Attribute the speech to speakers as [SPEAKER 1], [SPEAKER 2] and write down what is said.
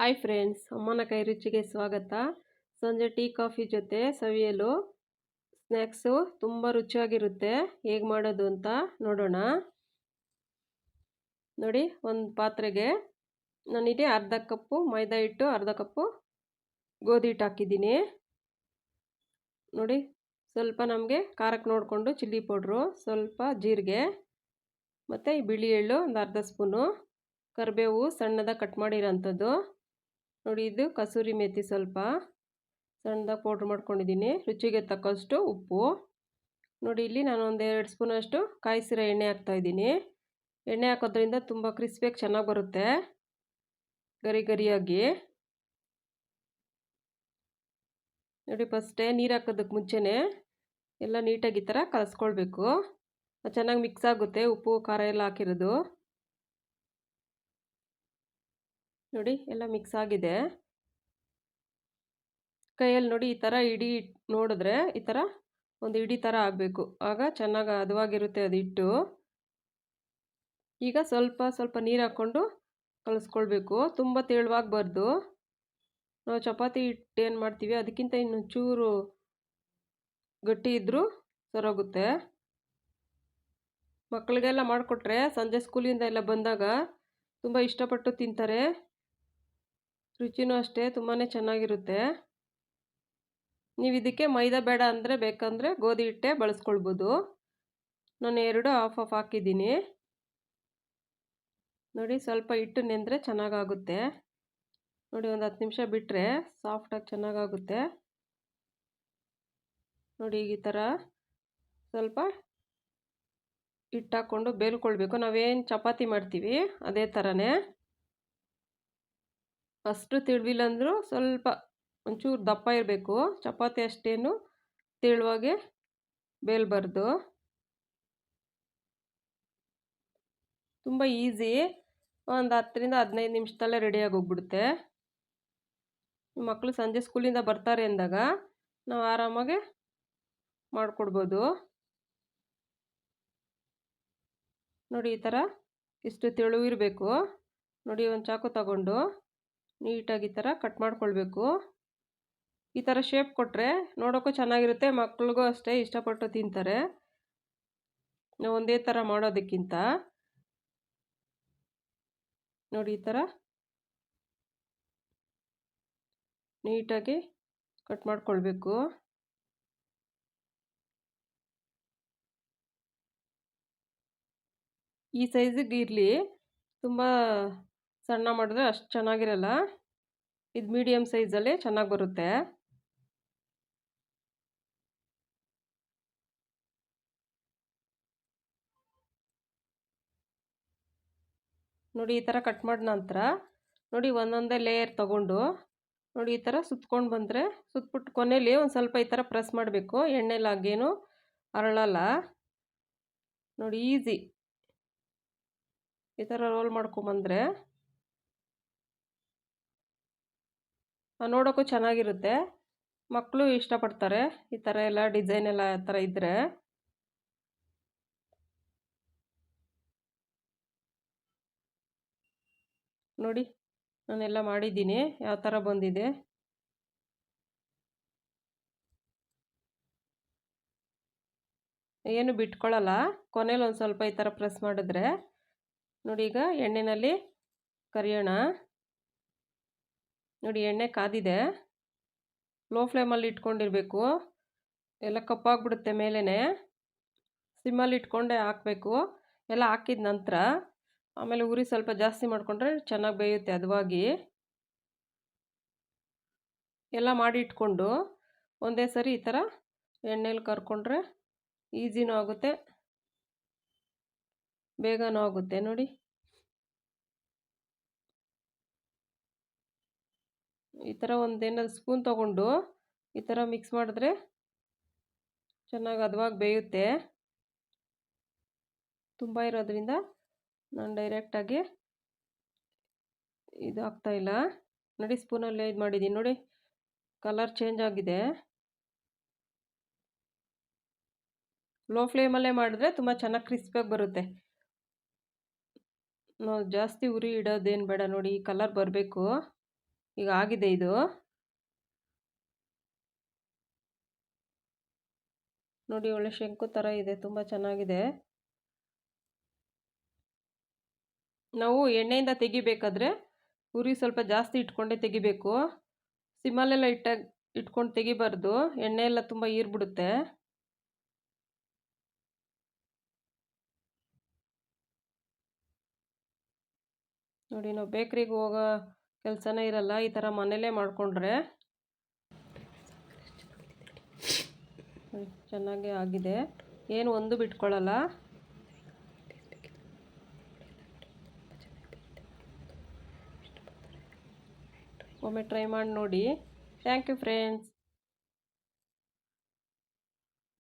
[SPEAKER 1] Hi friends ಅಮ್ಮನ ಕೈ ರುಚಿಗೆ ಸ್ವಾಗತ. ಸಂಜೆ ಟೀ, ಕಾಫಿ ಜೊತೆ ಸವಿಯಲು ಸ್ನ್ಯಾಕ್ಸು ತುಂಬ ರುಚಿಯಾಗಿರುತ್ತೆ. ಹೇಗೆ ಮಾಡೋದು ಅಂತ ನೋಡೋಣ. ನೋಡಿ, ಒಂದು ಪಾತ್ರೆಗೆ ನಾನಿಲ್ಲಿ ಅರ್ಧ ಕಪ್ಪು ಮೈದಾ ಹಿಟ್ಟು, ಅರ್ಧ ಕಪ್ಪು ಗೋಧಿ ಹಿಟ್ಟು ಹಾಕಿದ್ದೀನಿ. ನೋಡಿ, ಸ್ವಲ್ಪ ನಮಗೆ ಖಾರಕ್ಕೆ ನೋಡಿಕೊಂಡು ಚಿಲ್ಲಿ ಪೌಡ್ರು, ಸ್ವಲ್ಪ ಜೀರಿಗೆ, ಮತ್ತು ಬಿಳಿ ಎಳ್ಳು ಒಂದು ಅರ್ಧ ಸ್ಪೂನು. ಕರಿಬೇವು ಸಣ್ಣದಾಗಿ ಕಟ್ ಮಾಡಿರೋಂಥದ್ದು. ನೋಡಿ ಇದು ಕಸೂರಿ ಮೆಥಿ ಸ್ವಲ್ಪ ಸಣ್ಣದಾಗಿ ಪೌಡ್ರ್ ಮಾಡ್ಕೊಂಡಿದ್ದೀನಿ. ರುಚಿಗೆ ತಕ್ಕಷ್ಟು ಉಪ್ಪು. ನೋಡಿ ಇಲ್ಲಿ ನಾನು ಒಂದು ಎರಡು ಸ್ಪೂನಷ್ಟು ಕಾಯಿಸಿರೋ ಎಣ್ಣೆ ಹಾಕ್ತಾಯಿದ್ದೀನಿ ಎಣ್ಣೆ ಹಾಕೋದ್ರಿಂದ ತುಂಬ ಕ್ರಿಸ್ಪಿಯಾಗಿ ಚೆನ್ನಾಗಿ ಬರುತ್ತೆ. ಗರಿ ಗರಿಯಾಗಿ. ನೋಡಿ ಫಸ್ಟೇ ನೀರು ಹಾಕೋದಕ್ಕೆ ಮುಂಚೆನೇ ಎಲ್ಲ ನೀಟಾಗಿ ಈ ಥರ ಕಲಸ್ಕೊಳ್ಬೇಕು. ಚೆನ್ನಾಗಿ ಮಿಕ್ಸ್ ಆಗುತ್ತೆ. ಉಪ್ಪು, ಖಾರ ಎಲ್ಲ ಹಾಕಿರೋದು. ನೋಡಿ ಎಲ್ಲ ಮಿಕ್ಸ್ ಆಗಿದೆ. ಕೈಯಲ್ಲಿ ನೋಡಿ ಈ ಥರ ಇಡಿ ನೋಡಿದ್ರೆ ಈ ಥರ ಒಂದು ಇಡಿ ಥರ ಆಗಬೇಕು. ಆಗ ಚೆನ್ನಾಗಿ ಹದವಾಗಿರುತ್ತೆ ಅದು ಹಿಟ್ಟು. ಈಗ ಸ್ವಲ್ಪ ಸ್ವಲ್ಪ ನೀರು ಹಾಕ್ಕೊಂಡು ಕಲಿಸ್ಕೊಳ್ಬೇಕು. ತುಂಬ ತೆಳುವಾಗಬಾರ್ದು. ನಾವು ಚಪಾತಿ ಹಿಟ್ಟು ಏನು ಮಾಡ್ತೀವಿ ಅದಕ್ಕಿಂತ ಇನ್ನು ಚೂರು ಗಟ್ಟಿ ಇದ್ದರೂ ಸರೋಗುತ್ತೆ. ಮಕ್ಕಳಿಗೆಲ್ಲ ಮಾಡಿಕೊಟ್ರೆ ಸಂಜೆ ಸ್ಕೂಲಿಂದ ಎಲ್ಲ ಬಂದಾಗ ತುಂಬ ಇಷ್ಟಪಟ್ಟು ತಿಂತಾರೆ. ರುಚಿನೂ ಅಷ್ಟೇ ತುಂಬಾ ಚೆನ್ನಾಗಿರುತ್ತೆ. ನೀವು ಇದಕ್ಕೆ ಮೈದಾ ಬೇಡ ಅಂದರೆ ಬೇಕಂದರೆ ಗೋಧಿ ಹಿಟ್ಟೆ ಬಳಸ್ಕೊಳ್ಬೋದು. ನಾನು ಎರಡು ಆಫ್ ಆಫ್ ಹಾಕಿದ್ದೀನಿ. ನೋಡಿ ಸ್ವಲ್ಪ ಹಿಟ್ಟು ನೆಂದರೆ ಚೆನ್ನಾಗಾಗುತ್ತೆ. ನೋಡಿ ಒಂದು ಹತ್ತು ನಿಮಿಷ ಬಿಟ್ಟರೆ ಸಾಫ್ಟಾಗಿ ಚೆನ್ನಾಗಾಗುತ್ತೆ. ನೋಡಿ ಈ ಥರ ಸ್ವಲ್ಪ ಹಿಟ್ಟು ಹಾಕ್ಕೊಂಡು ಬೇಲ್ಕೊಳ್ಬೇಕು. ನಾವೇನು ಚಪಾತಿ ಮಾಡ್ತೀವಿ ಅದೇ ಥರನೇ ಅಷ್ಟು ತಿಳಿವಿಲ್ಲ ಅಂದರೂ ಸ್ವಲ್ಪ ಒಂಚೂರು ದಪ್ಪ ಇರಬೇಕು. ಚಪಾತಿ ಅಷ್ಟೇನು ತೆಳುವಾಗೆ ಬೇಲ್ಬಾರ್ದು. ತುಂಬ ಈಸಿ. ಒಂದು ಹತ್ತರಿಂದ ಹದಿನೈದು ನಿಮಿಷದಲ್ಲೇ ರೆಡಿಯಾಗಿ ಹೋಗ್ಬಿಡುತ್ತೆ ಮಕ್ಕಳು ಸಂಜೆ ಸ್ಕೂಲಿಂದ ಬರ್ತಾರೆ ಅಂದಾಗ ನಾವು ಆರಾಮಾಗೆ ಮಾಡಿಕೊಡ್ಬೋದು. ನೋಡಿ ಈ ಥರ ಇಷ್ಟು ತೆಳುವಿರಬೇಕು ನೋಡಿ ಒಂದು ಚಾಕು ತಗೊಂಡು. ನೀಟಾಗಿ ಈ ಥರ ಕಟ್ ಮಾಡ್ಕೊಳ್ಬೇಕು. ಈ ಥರ ಶೇಪ್ ಕೊಟ್ಟರೆ ನೋಡೋಕ್ಕೂ ಚೆನ್ನಾಗಿರುತ್ತೆ, ಮಕ್ಳಿಗೂ ಅಷ್ಟೇ ಇಷ್ಟಪಟ್ಟು ತಿಂತಾರೆ. ನಾವು ಒಂದೇ ಥರ ಮಾಡೋದಕ್ಕಿಂತ. ನೋಡಿ ಈ ಥರ. ನೀಟಾಗಿ ಕಟ್ ಮಾಡ್ಕೊಳ್ಬೇಕು. ಈ ಸೈಜಿಗೆ ಇರಲಿ. ತುಂಬ ಸಣ್ಣ ಮಾಡಿದ್ರೆ ಅಷ್ಟು ಚೆನ್ನಾಗಿರಲ್ಲ. ಇದು ಮೀಡಿಯಮ್ ಸೈಜಲ್ಲಿ ಚೆನ್ನಾಗಿ ಬರುತ್ತೆ. ನೋಡಿ ಈ ಥರ ಕಟ್ ಮಾಡಿದ ನಂತರ ನೋಡಿ ಒಂದೊಂದೇ ಲೇಯರ್ ತಗೊಂಡು ನೋಡಿ ಈ ಥರ ಸುತ್ಕೊಂಡು ಬಂದರೆ ಸುತ್ತಬಿಟ್ಟು ಕೊನೆಯಲ್ಲಿ ಒಂದು ಸ್ವಲ್ಪ ಈ ಥರ ಪ್ರೆಸ್ ಮಾಡಬೇಕು. ಎಣ್ಣೆಲಾಗೇನು ಅರಳಲ್ಲ. ನೋಡಿ ಈಸಿ ಈ ಥರ ರೋಲ್ ಮಾಡ್ಕೊಂಬಂದರೆ ನೋಡೋಕ್ಕೂ ಚೆನ್ನಾಗಿರುತ್ತೆ. ಮಕ್ಕಳು ಇಷ್ಟಪಡ್ತಾರೆ. ಈ ಥರ ಎಲ್ಲ ಡಿಸೈನ್ ಎಲ್ಲ ಆ ಥರ ಇದ್ದರೆ ನೋಡಿ, ನಾನೆಲ್ಲ ಮಾಡಿದ್ದೀನಿ. ಯಾವ ಥರ ಬಂದಿದೆ? ಏನು ಬಿಟ್ಕೊಳ್ಳಲ್ಲ ಕೊನೆಯಲ್ಲಿ ಒಂದು ಸ್ವಲ್ಪ ಈ ಥರ ಪ್ರೆಸ್ ಮಾಡಿದ್ರೆ. ನೋಡಿ ಈಗ ಎಣ್ಣೆಯಲ್ಲಿ ಕರಿಯೋಣ. ನೋಡಿ ಎಣ್ಣೆ ಕಾದಿದೆ. ಲೋ ಫ್ಲೇಮಲ್ಲಿ ಇಟ್ಕೊಂಡಿರಬೇಕು. ಎಲ್ಲ ಕಪ್ಪಾಗ್ಬಿಡುತ್ತೆ ಮೇಲೇ ಸಿಮ್ಮಲ್ಲಿ ಇಟ್ಕೊಂಡೆ ಹಾಕಬೇಕು. ಎಲ್ಲ ಹಾಕಿದ ನಂತರ ಆಮೇಲೆ ಉರಿ ಸ್ವಲ್ಪ ಜಾಸ್ತಿ ಮಾಡಿಕೊಂಡ್ರೆ ಚೆನ್ನಾಗಿ ಬೇಯುತ್ತೆ ಅದವಾಗಿ. ಎಲ್ಲ ಮಾಡಿ ಇಟ್ಕೊಂಡು ಒಂದೇ ಸರಿ ಈ ಥರ ಎಣ್ಣೆಲಿ ಕರ್ಕೊಂಡ್ರೆ ಈಸಿನೂ ಆಗುತ್ತೆ, ಬೇಗನೂ ಆಗುತ್ತೆ ನೋಡಿ. ಈ ಥರ ಒಂದೇನಾದ್ರು ಸ್ಪೂನ್ ತೊಗೊಂಡು ಈ ಥರ ಮಿಕ್ಸ್ ಮಾಡಿದ್ರೆ ಚೆನ್ನಾಗಿ ಹದವಾಗಿ ಬೇಯುತ್ತೆ. ತುಂಬ ಇರೋದ್ರಿಂದ ನಾನು ಡೈರೆಕ್ಟಾಗಿ ಇದು ಆಗ್ತಾಯಿಲ್ಲ ನೋಡಿ ಸ್ಪೂನಲ್ಲೇ ಇದು ಮಾಡಿದ್ದೀನಿ ನೋಡಿ ಕಲರ್ ಚೇಂಜ್ ಆಗಿದೆ. ಲೋ ಫ್ಲೇಮಲ್ಲೇ ಮಾಡಿದ್ರೆ ತುಂಬ ಚೆನ್ನಾಗಿ ಕ್ರಿಸ್ಪಿಯಾಗಿ ಬರುತ್ತೆ. ನಾವು ಜಾಸ್ತಿ ಉರಿ ಇಡೋದೇನು ಬೇಡ ನೋಡಿ ಈ ಕಲರ್ ಬರಬೇಕು. ಈಗ ಆಗಿದೆ ಇದು. ನೋಡಿ ಒಳ್ಳೆ ಶಂಕು ಥರ ಇದೆ, ತುಂಬ ಚೆನ್ನಾಗಿದೆ. ನಾವು ಎಣ್ಣೆಯಿಂದ ತೆಗಿಬೇಕಾದ್ರೆ ಉರಿ ಸ್ವಲ್ಪ ಜಾಸ್ತಿ ಇಟ್ಕೊಂಡೇ ತೆಗಿಬೇಕು. ಸಿಮ್ಮಲ್ಲೆಲ್ಲ ಇಟ್ಟ, ಇಟ್ಕೊಂಡು ತೆಗಿಬಾರ್ದು, ಎಣ್ಣೆ ಎಲ್ಲ ತುಂಬ ಈರ್ಬಿಡುತ್ತೆ ನೋಡಿ ನಾವು ಬೇಕ್ರಿಗೆ ಹೋಗೋ ಕೆಲಸನೇ ಇರಲ್ಲ, ಈ ಥರ ಮನೇಲೇ ಮಾಡಿಕೊಂಡ್ರೆ. ಚೆನ್ನಾಗೇ ಆಗಿದೆ. ಏನು ಒಂದು ಬಿಟ್ಕೊಳ್ಳಲ್ಲ ಒಮ್ಮೆ ಟ್ರೈ ಮಾಡಿ ನೋಡಿ. Thank you friends.